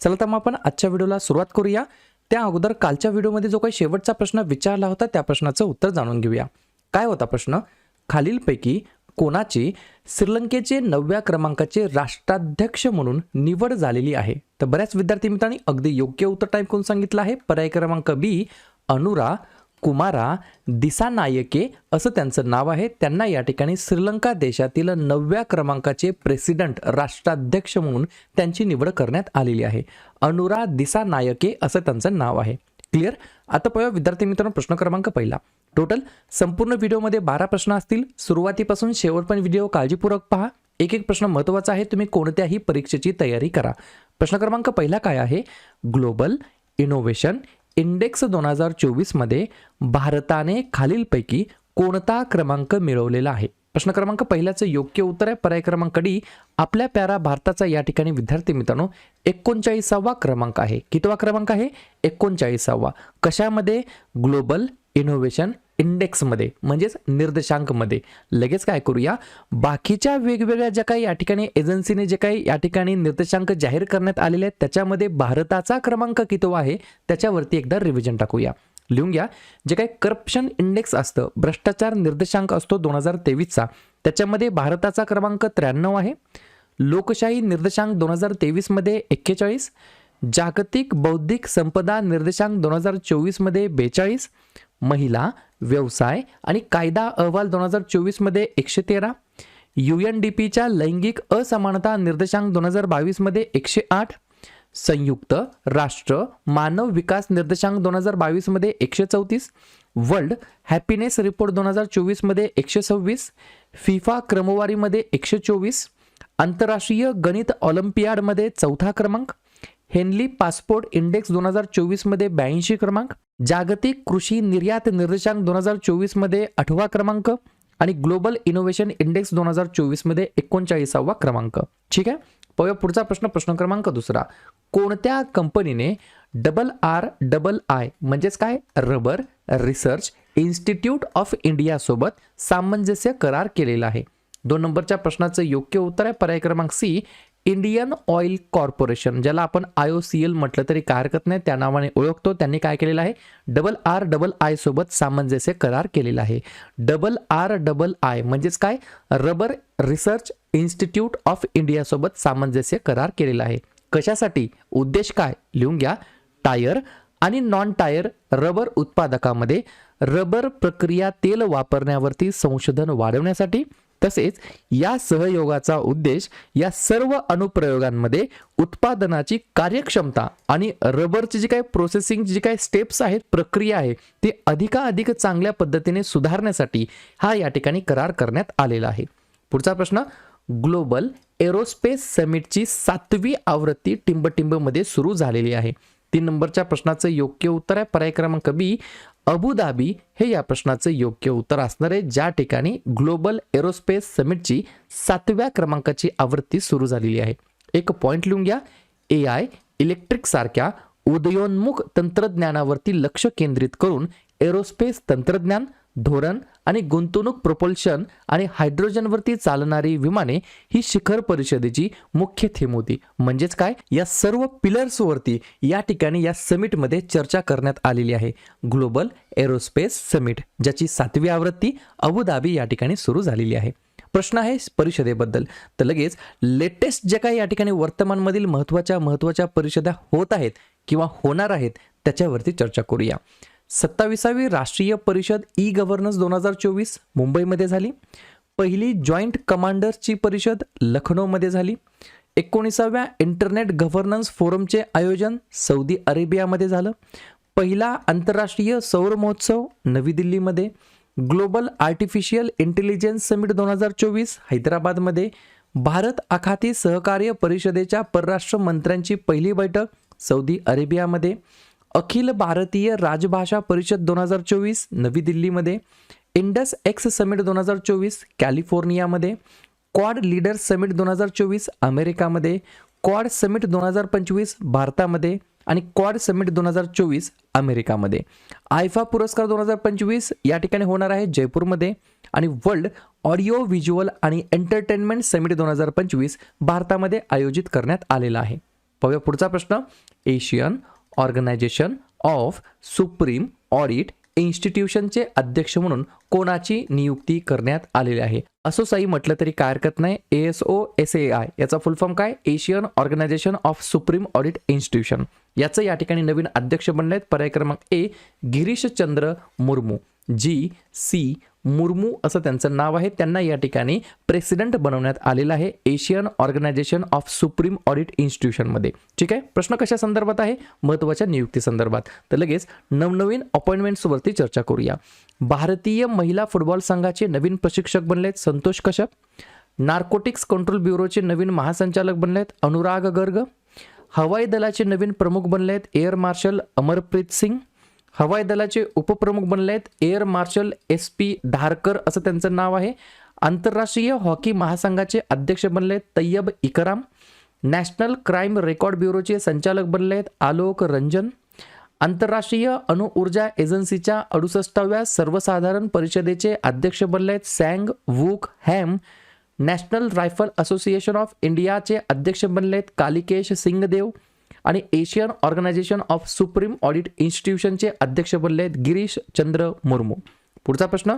चला तर मग आपण आजच्या व्हिडिओला सुरुवात करूया. त्या अगोदर कालच्या व्हिडिओमध्ये जो काही शेवटचा प्रश्न विचारला होता त्या प्रश्नाचं उत्तर जाणून घेऊया. काय होता प्रश्न? खालीलपैकी कोणाची श्रीलंकेचे नवव्या क्रमांकाचे राष्ट्राध्यक्ष म्हणून निवड झालेली आहे? तर बऱ्याच विद्यार्थी मित्रांनी अगदी योग्य उत्तर टाईप करून सांगितलं आहे. पर्याय क्रमांक बी अनुरा कुमारा दिसानायके असं त्यांचं नाव आहे. त्यांना या ठिकाणी श्रीलंका देशातील नवव्या क्रमांकाचे प्रेसिडेंट राष्ट्राध्यक्ष म्हणून त्यांची निवड करण्यात आलेली आहे. अनुरा दिसानायके असं त्यांचं नाव आहे. क्लिअर आता पाहूया विद्यार्थी मित्रांनो प्रश्न क्रमांक पहिला. टोटल संपूर्ण व्हिडिओमध्ये बारा प्रश्न असतील. सुरुवातीपासून शेवटपर्यंत व्हिडिओ काळजीपूर्वक पहा. एक एक प्रश्न महत्त्वाचा आहे. तुम्ही कोणत्याही परीक्षेची तयारी करा. प्रश्न क्रमांक पहिला काय आहे? ग्लोबल इनोव्हेशन इंडेक्स दोन हजार चोवीसमध्ये भारताने खालीलपैकी कोणता क्रमांक मिळवलेला आहे? प्रश्न क्रमांक पहिल्याचं योग्य उत्तर आहे. पर्याय क्रमांक डी आपल्या प्यारा भारताचा या ठिकाणी विद्यार्थी मित्रांनो एकोणचाळीसावा क्रमांक आहे. कितवा क्रमांक आहे? एकोणचाळीसावा. कशामध्ये? ग्लोबल इनोव्हेशन इंडेक्समध्ये म्हणजेच निर्देशांकमध्ये. लगेच काय करूया? बाकीच्या वेगवेगळ्या ज्या काही या ठिकाणी एजन्सीने जे काही या ठिकाणी निर्देशांक जाहीर करण्यात आलेले आहेत त्याच्यामध्ये भारताचा क्रमांक कितवा आहे? त्याच्यावरती एकदा रिव्हिजन टाकूया. लिहून घ्या. जे काही करप्शन इंडेक्स असतं भ्रष्टाचार निर्देशांक असतो दोन हजार तेवीसचा त्याच्यामध्ये भारताचा क्रमांक त्र्याण्णव आहे. लोकशाही निर्देशांक दोन हजार तेवीसमध्ये एक्केचाळीस. जागतिक बौद्धिक संपदा निर्देशांक दोन हजार चोवीसमध्ये बेचाळीस. महिला व्यवसाय आणि कायदा अहवाल दोन हजार चोवीसमध्ये एकशे तेरा यू एन डी पीच्या लैंगिक असमानता निर्देशांक दोन हजार बावीसमध्ये एकशे आठ संयुक्त राष्ट्र मानव विकास निर्देशांक दोन हजार बावीसमध्ये एकशे चौतीस वर्ल्ड हॅपीनेस रिपोर्ट दोन हजार चोवीसमध्ये एकशे सव्वीस फिफा क्रमवारीमध्ये एकशे चोवीस आंतरराष्ट्रीय गणित ऑलिम्पियाडमध्ये चौथा क्रमांक हेनली पासपोर्ट इंडेक्स दोन हजार चोवीसमध्ये ब्याऐंशी क्रमांक जागतिक कृषी निर्यात निर्देशांक दोन हजार चोवीसमध्ये आठवा क्रमांक आणि ग्लोबल इनोव्हेशन इंडेक्स दोन हजार चोवीसमध्ये एकोणचाळीसावा क्रमांक. ठीक आहे? पाहूया पुढचा प्रश्न प्रश्न क्रमांक दुसरा. कोणत्या कंपनीने डबल आर डबल आय म्हणजेच काय? रबर रिसर्च इन्स्टिट्यूट ऑफ इंडियासोबत सामंजस्य करार केलेला आहे. दोन नंबरच्या प्रश्नाचं योग्य उत्तर आहे. पर्याय क्रमांक सी इंडियन ऑइल कॉर्पोरेशन ज्याला आपण आय ओ सी एल म्हटलं तरी काय हरकत नाही त्या नावाने ओळखतो. त्यांनी काय केलेलं आहे? डबल आर डबल आय सोबत सामंजस्य करार केलेला आहे. डबल आर डबल आय म्हणजेच काय? रबर रिसर्च इन्स्टिट्यूट ऑफ इंडियासोबत सामंजस्य करार केलेला आहे. कशासाठी? उद्देश काय? लिहून घ्या. टायर आणि नॉन टायर रबर उत्पादकामध्ये रबर प्रक्रिया तेल वापरण्यावरती संशोधन वाढवण्यासाठी तसेच या सहयोगाचा उद्देश या सर्व अनुप्रयोगांमध्ये उत्पादनाची कार्यक्षमता आणि रबरची जी काही प्रोसेसिंग जी काही स्टेप्स आहेत प्रक्रिया आहे ती अधिकाधिक चांगल्या पद्धतीने सुधारण्यासाठी हा या ठिकाणी करार करण्यात आलेला आहे. पुढचा प्रश्न ग्लोबल एरोस्पेस समिटची सातवी आवृत्ती टिंबटिंबमध्ये सुरू झालेली आहे. तीन नंबरच्या प्रश्नाचं योग्य उत्तर आहे. पर्याय क्रमांक बी अबुधाबी हे या प्रश्नाचं योग्य उत्तर असणार आहे. ज्या ठिकाणी ग्लोबल एरोस्पेस समिटची सातव्या क्रमांकाची आवृत्ती सुरू झालेली आहे. एक पॉइंट लिहून घ्या. ए आय इलेक्ट्रिक सारख्या उदयोन्मुख तंत्रज्ञानावरती लक्ष केंद्रित करून एरोस्पेस तंत्रज्ञान धोरण आणि गुंतवणूक प्रपोल्शन आणि हायड्रोजनवरती चालणारी विमाने ही शिखर परिषदेची मुख्य थीम होती. म्हणजेच काय? या सर्व पिलर्सवरती या ठिकाणी या समिटमध्ये चर्चा करण्यात आलेली आहे. ग्लोबल एरोस्पेस समिट ज्याची सातवी आवृत्ती अबुधाबी या ठिकाणी सुरू झालेली आहे. प्रश्न आहे परिषदेबद्दल. तर लगेच लेटेस्ट जे काही या ठिकाणी वर्तमानमधील महत्त्वाच्या महत्त्वाच्या परिषदा होत आहेत किंवा होणार आहेत त्याच्यावरती चर्चा करूया. सत्ताविसावी राष्ट्रीय परिषद ई गव्हर्नन्स दोन हजार चोवीस मुंबईमध्ये झाली. पहिली जॉईंट कमांडर्सची परिषद लखनौमध्ये झाली. एकोणीसाव्या इंटरनेट गव्हर्नन्स फोरमचे आयोजन सौदी अरेबियामध्ये झालं. पहिला आंतरराष्ट्रीय सौर महोत्सव नवी दिल्लीमध्ये. ग्लोबल आर्टिफिशियल इंटेलिजन्स समिट दोन हजार चोवीस हैदराबादमध्ये. भारत आखाती सहकार्य परिषदेच्या परराष्ट्र मंत्र्यांची पहिली बैठक सौदी अरेबियामध्ये. अखिल भारतीय राजभाषा परिषद दोन हजार चोवीस नवी दिल्लीमध्ये इंडस एक्स समिट दोन हजार चोवीस कॅलिफोर्नियामध्ये क्वाड लीडर समिट दोन हजार चोवीस अमेरिकामध्ये क्वाड समिट दोन हजार पंचवीस भारतामध्ये आणि क्वाड समिट दोन हजार चोवीस अमेरिकामध्ये. आयफा पुरस्कार दोन हजार पंचवीस या ठिकाणी होणार आहे जयपूरमध्ये आणि वर्ल्ड ऑडिओ व्हिज्युअल आणि एंटरटेनमेंट समिट दोन हजार पंचवीस भारतामध्ये आयोजित करण्यात आलेला आहे. पाहूया पुढचा प्रश्न Asian organisation of supreme audit इन्स्टिट्यूशनचे अध्यक्ष म्हणून कोणाची नियुक्ती करण्यात आलेली आहे? असं साई म्हटलं तरी काय हरकत नाही. A S O S A I याचा फुल फॉर्म काय? Asian organisation of supreme audit institution याचं या ठिकाणी नवीन अध्यक्ष बनले आहेत पर्याय क्रमांक A Girishchandra Murmu. G C Murmu असं त्यांचं नाव आहे. त्यांना या ठिकाणी प्रेसिडेंट बनवण्यात आलेलं आहे. Asian organisation of supreme audit इन्स्टिट्यूशनमध्ये ठीक आहे? प्रश्न कशा संदर्भात आहे? महत्त्वाच्या नियुक्ती संदर्भात. तर लगेच नवनवीन अपॉइंटमेंट्सवरती चर्चा करूया. भारतीय महिला फुटबॉल संघाचे नवीन प्रशिक्षक बनले आहेत संतोष कश्यप. नार्कोटिक्स कंट्रोल ब्युरोचे नवीन महासंचालक बनले आहेत अनुराग गर्ग. हवाई दलाचे नवीन प्रमुख बनले आहेत एअर मार्शल अमरप्रीत सिंग. हवाई दलाचे उपप्रमुख बनले आहेत. Air marshal S P Dharkar असं त्यांचं नाव आहे. आंतरराष्ट्रीय हॉकी महासंघाचे अध्यक्ष बनले आहेत तय्यब इकराम. नॅशनल क्राईम रेकॉर्ड ब्युरोचे संचालक बनले आहेत आलोक रंजन. आंतरराष्ट्रीय अणुऊर्जा एजन्सीच्या अडुसष्टाव्या सर्वसाधारण परिषदेचे अध्यक्ष बनले आहेत Sang Wook Ham. National rifle association of इंडियाचे अध्यक्ष बनले आहेत कालिकेश सिंगदेव. आणि Asian organisation of supreme audit इन्स्टिट्यूशनचे अध्यक्ष बनले आहेत गिरीश चंद्र मुर्मू. पुढचा प्रश्न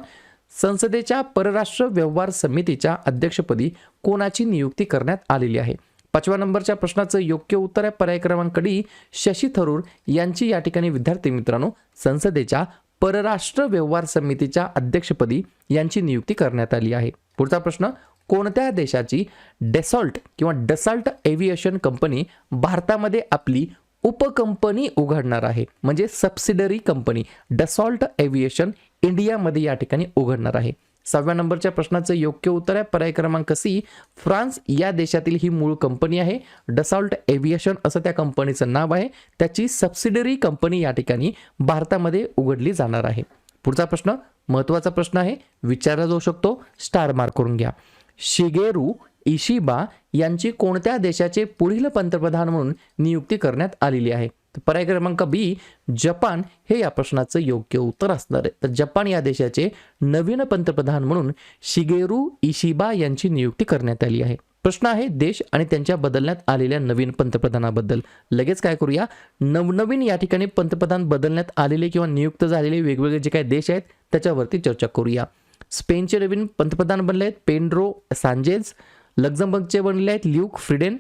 संसदेच्या परराष्ट्र व्यवहार समितीच्या अध्यक्षपदी कोणाची नियुक्ती करण्यात आलेली आहे? पाचव्या नंबरच्या प्रश्नाचं योग्य उत्तर आहे पर्याय क्रमांक डी शशी थरूर यांची. या ठिकाणी विद्यार्थी मित्रांनो संसदेच्या परराष्ट्र व्यवहार समितीच्या अध्यक्षपदी यांची नियुक्ती करण्यात आली आहे. पुढचा प्रश्न कोणत्या देशाची डेसॉल्ट किंवा डसॉल्ट एव्हिएशन कंपनी भारतामध्ये आपली उपकंपनी उघडणार आहे? म्हणजे सबसिडरी कंपनी डसॉल्ट एव्हिएशन इंडियामध्ये या ठिकाणी उघडणार आहे. सहाव्या नंबरच्या प्रश्नाचं योग्य उत्तर आहे. पर्याय क्रमांक सी फ्रान्स या देशातील ही मूळ कंपनी आहे. डसॉल्ट एव्हिएशन असं त्या कंपनीचं नाव आहे. त्याची सबसिडरी कंपनी या ठिकाणी भारतामध्ये उघडली जाणार आहे. पुढचा प्रश्न महत्त्वाचा प्रश्न आहे. विचारला जाऊ शकतो. स्टार मार्क करून घ्या. शिगेरू इशिबा यांची कोणत्या देशाचे पुढील पंतप्रधान म्हणून नियुक्ती करण्यात आलेली आहे? तर पर्याय क्रमांक बी जपान हे या प्रश्नाचं योग्य उत्तर असणार आहे. तर जपान या देशाचे नवीन पंतप्रधान म्हणून शिगेरू इशिबा यांची नियुक्ती करण्यात आली आहे. प्रश्न आहे देश आणि त्यांच्या बदलण्यात आलेल्या नवीन पंतप्रधानाबद्दल. लगेच काय करूया? नवनवीन या ठिकाणी पंतप्रधान बदलण्यात आलेले किंवा नियुक्त झालेले वेगवेगळे जे काही देश आहेत त्याच्यावरती चर्चा करूया. स्पेनचे नवीन पंतप्रधान बनले आहेत पेंड्रो सांजेज लक्झमबर्गचे बनले आहेत ल्यूक फ्रिडेन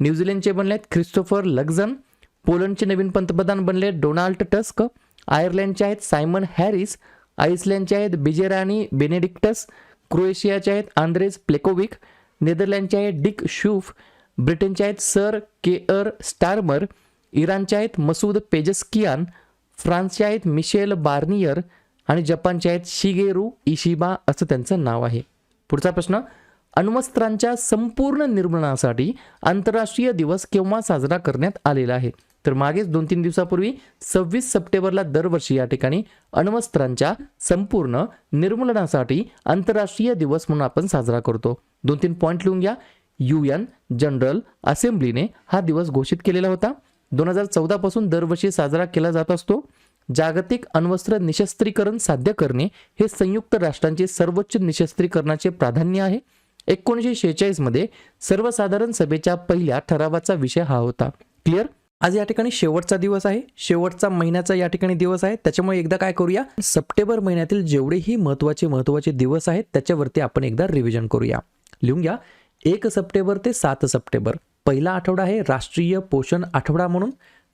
न्यूझीलंडचे बनले आहेत ख्रिस्टोफर लक्झन पोलंडचे नवीन पंतप्रधान बनले आहेत डोनाल्ड टस्क आयर्लंडचे आहेत सायमन हॅरिस आइसलँडचे आहेत बिजेरानी बेनेडिक्टस क्रोएशियाचे आहेत आंद्रेज प्लेकोविक नेदरलँडचे आहेत डिक शूफ ब्रिटनचे आहेत सर केअर स्टारमर इराणचे आहेत मसूद पेजस्कियान फ्रान्सचे आहेत मिशेल बार्नियर आणि जपानचे आहेत शिगेरू इशिबा असं त्यांचं नाव आहे. पुढचा प्रश्न अण्वस्त्रांच्या संपूर्ण निर्मूलनासाठी आंतरराष्ट्रीय दिवस केव्हा साजरा करण्यात आलेला आहे? तर मागेच दोन तीन दिवसापूर्वी सव्वीस सप्टेंबरला दरवर्षी या ठिकाणी अण्वस्त्रांच्या संपूर्ण निर्मूलनासाठी आंतरराष्ट्रीय दिवस म्हणून आपण साजरा करतो. दोन तीन पॉईंट लिहून घ्या. यू एन जनरल असेंब्लीने हा दिवस घोषित केलेला होता. दोन हजार चौदापासून दरवर्षी साजरा केला जात असतो. जागतिक अण्वस्त्र निशस्त्रीकरण साध्य करणे हे संयुक्त राष्ट्रांचे सर्वोच्च निशस्त्रीकरणाचे प्राधान्य आहे. एकोणीसशे शेहेचाळीसमध्ये सर्वसाधारण सभेच्या पहिल्या ठरावाचा विषय हा होता. क्लिअर आज या ठिकाणी शेवटचा दिवस आहे. शेवटचा महिन्याचा या ठिकाणी दिवस आहे. त्याच्यामुळे एकदा काय करूया? सप्टेंबर महिन्यातील जेवढेही महत्त्वाचे महत्त्वाचे दिवस आहेत त्याच्यावरती आपण एकदा रिव्हिजन करूया. लिहून घ्या. एक सप्टेंबर ते सात सप्टेंबर. पहिला आठवडा आहे राष्ट्रीय पोषण आठवडा म्हणून.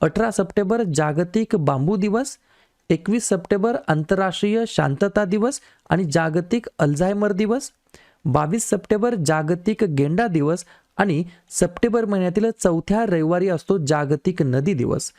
अठरा सप्टेंबर जागतिक बांबू दिवस एकवीस सप्टेंबर आंतरराष्ट्रीय शांतता दिवस आणि जागतिक अल्झायमर दिवस बावीस सप्टेंबर जागतिक गेंडा दिवस आणि सप्टेंबर महिन्यातील चौथ्या रविवारी असतो जागतिक नदी दिवस.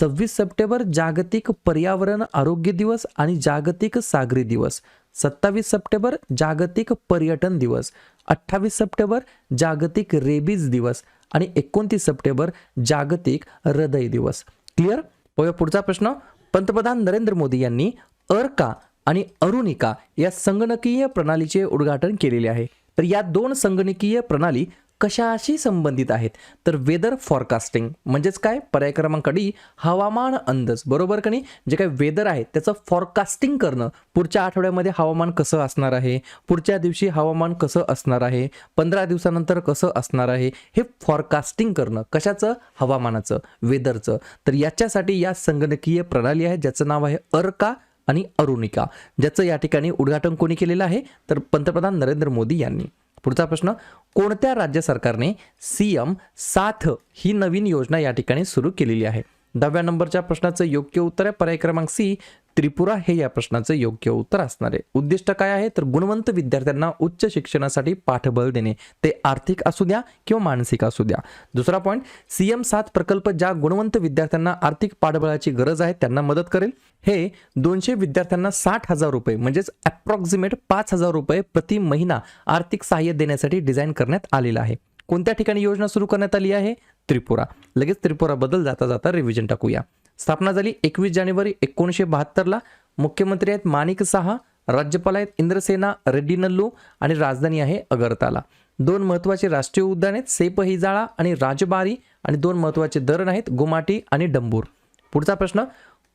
सव्वीस सप्टेंबर जागतिक पर्यावरण आरोग्य दिवस आणि जागतिक सागरी दिवस. सत्तावीस सप्टेंबर जागतिक पर्यटन दिवस. अठ्ठावीस सप्टेंबर जागतिक रेबीज दिवस. आणि एकोणतीस सप्टेंबर जागतिक हृदय दिवस. क्लिअर पाहूया पुढचा प्रश्न. पंतप्रधान नरेंद्र मोदी यांनी अर्का आणि अरुणिका या संगणकीय प्रणालीचे उद्घाटन केलेले आहे. तर या दोन संगणकीय प्रणाली कशाशी संबंधित आहेत? तर वेदर फॉरकास्टिंग म्हणजेच काय? पर्याय क्रमांक डी हवामान अंदाज. बरोबर का नाही? जे काही वेदर आहे त्याचं फॉरकास्टिंग करणं. पुढच्या आठवड्यामध्ये हवामान कसं असणार आहे? पुढच्या दिवशी हवामान कसं असणार आहे? पंधरा दिवसानंतर कसं असणार आहे? हे फॉरकास्टिंग करणं. कशाचं? हवामानाचं. वेदरचं. तर याच्यासाठी या संगणकीय प्रणाली आहे ज्याचं नाव आहे अर्का आणि अरुणिका. ज्याचं या ठिकाणी उद्घाटन कोणी केलेलं आहे? तर पंतप्रधान नरेंद्र मोदी यांनी. पुढचा प्रश्न कोणत्या राज्य सरकारने सी एम साथ ही नवीन योजना या ठिकाणी सुरू केलेली आहे? दहाव्या नंबरच्या प्रश्नाचं योग्य उत्तर आहे. पर्याय क्रमांक सी त्रिपुरा हे या प्रश्नाचं योग्य उत्तर असणार आहे. उद्दिष्ट काय आहे? तर गुणवंत विद्यार्थ्यांना उच्च शिक्षणासाठी पाठबळ देणे. ते आर्थिक असू द्या किंवा मानसिक असू द्या. दुसरा पॉईंट सीएम सात प्रकल्प ज्या गुणवंत विद्यार्थ्यांना आर्थिक पाठबळाची गरज आहे त्यांना मदत करेल. हे दोनशे विद्यार्थ्यांना साठ हजार रुपये म्हणजेच अप्रॉक्सिमेट पाच हजार रुपये प्रति महिना आर्थिक सहाय्य देण्यासाठी डिझाईन करण्यात आलेलं आहे. कोणत्या ठिकाणी योजना सुरू करण्यात आली आहे? त्रिपुरा. लगेच त्रिपुराबद्दल जाता जाता रिव्हिजन टाकूया. स्थापना झाली एकवीस जानेवारी एकोणीसशे बहात्तरला. मुख्यमंत्री आहेत माणिक सहा राज्यपाल आहेत इंद्रसेना रेड्डी नल्लू आणि राजधानी आहे अगरताला. दोन महत्त्वाचे राष्ट्रीय उद्यान आहेत सेप हिजाळा आणि राजबारी आणि दोन महत्त्वाचे धरण आहेत गुमाटी आणि डंबूर. पुढचा प्रश्न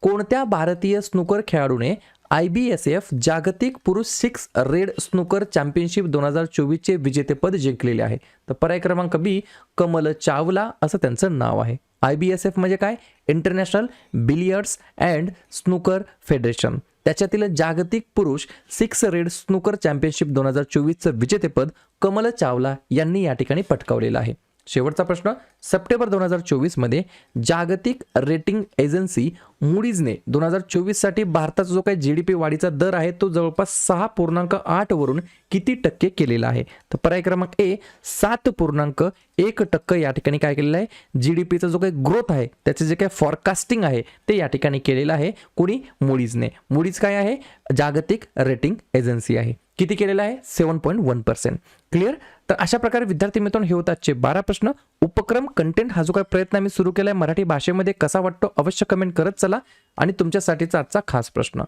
कोणत्या भारतीय स्नूकर खेळाडूने आय बी एस एफ जागतिक पुरुष सिक्स रेड स्नूकर चॅम्पियनशिप दोन हजार चोवीसचे विजेतेपद जिंकलेले आहे? तर पर्याय क्रमांक बी कमल चावला असं त्यांचं नाव आहे. आय बी एस एफ म्हणजे काय? International billiards and snooker federation त्याच्यातील जागतिक पुरुष सिक्स रेड स्नूकर चॅम्पियनशिप दोन हजार चोवीसचं विजेतेपद कमल चावला यांनी या ठिकाणी पटकावलेलं आहे. शेवटचा प्रश्न सप्टेंबर दोन हजार चोवीसमध्ये जागतिक रेटिंग एजन्सी मुडीजने दोन हजार चोवीससाठी भारताचा जो काही जी डी पी वाढीचा दर आहे तो जवळपास सहा पूर्णांक आठवरून किती टक्के केलेला आहे? तर पर्याय क्रमांक ए सात पूर्णांक एक टक्के या ठिकाणी काय केलेलं आहे? जी डी पीचा जो काही ग्रोथ आहे त्याचे जे काही फॉरकास्टिंग आहे ते या ठिकाणी केलेलं आहे कोणी? मुडीजने. मुडीज काय आहे? जागतिक रेटिंग एजन्सी आहे. किती केलेलं आहे? Seven point one percent. Clear? तर अशा प्रकारे विद्यार्थी मित्रांनो हे होत आजचे बारा प्रश्न. उपक्रम कंटेंट हा जो काही प्रयत्न आम्ही सुरू केला आहे मराठी भाषेमध्ये कसा वाटतो अवश्य कमेंट करत चला. आणि तुमच्यासाठीचा आजचा खास प्रश्न.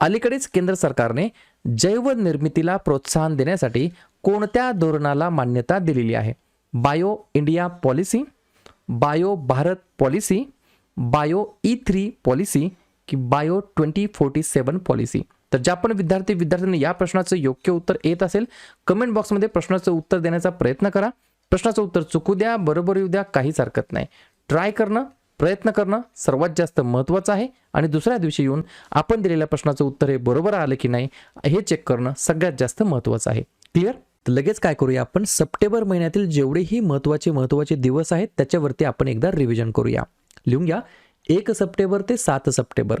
अलीकडेच केंद्र सरकारने जैव निर्मितीला प्रोत्साहन देण्यासाठी कोणत्या धोरणाला मान्यता दिलेली आहे? Bio India policy bio Bharat policy bio E three policy की bio twenty forty seven policy. तर ज्या पण विद्यार्थी विद्यार्थ्यांनी या प्रश्नाचं योग्य उत्तर येत असेल कमेंट बॉक्समध्ये प्रश्नाचं उत्तर देण्याचा प्रयत्न करा. प्रश्नाचं उत्तर चुकू द्या बरोबर येऊ द्या काहीच हरकत नाही. ट्राय करणं प्रयत्न करणं सर्वात जास्त महत्त्वाचं आहे. आणि दुसऱ्या दिवशी येऊन आपण दिलेल्या प्रश्नाचं उत्तर हे बरोबर आलं की नाही हे चेक करणं सगळ्यात जास्त महत्त्वाचं आहे. क्लिअर तर लगेच काय करूया आपण? सप्टेंबर महिन्यातील जेवढेही महत्त्वाचे महत्त्वाचे दिवस आहेत त्याच्यावरती आपण एकदा रिव्हिजन करूया. लिहून घ्या एक सप्टेंबर ते सात सप्टेंबर.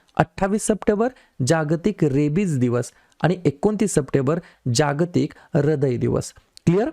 अठ्ठावीस सप्टेंबर जागतिक रेबीज दिवस आणि एकोणतीस सप्टेंबर जागतिक हृदय दिवस. क्लिअर?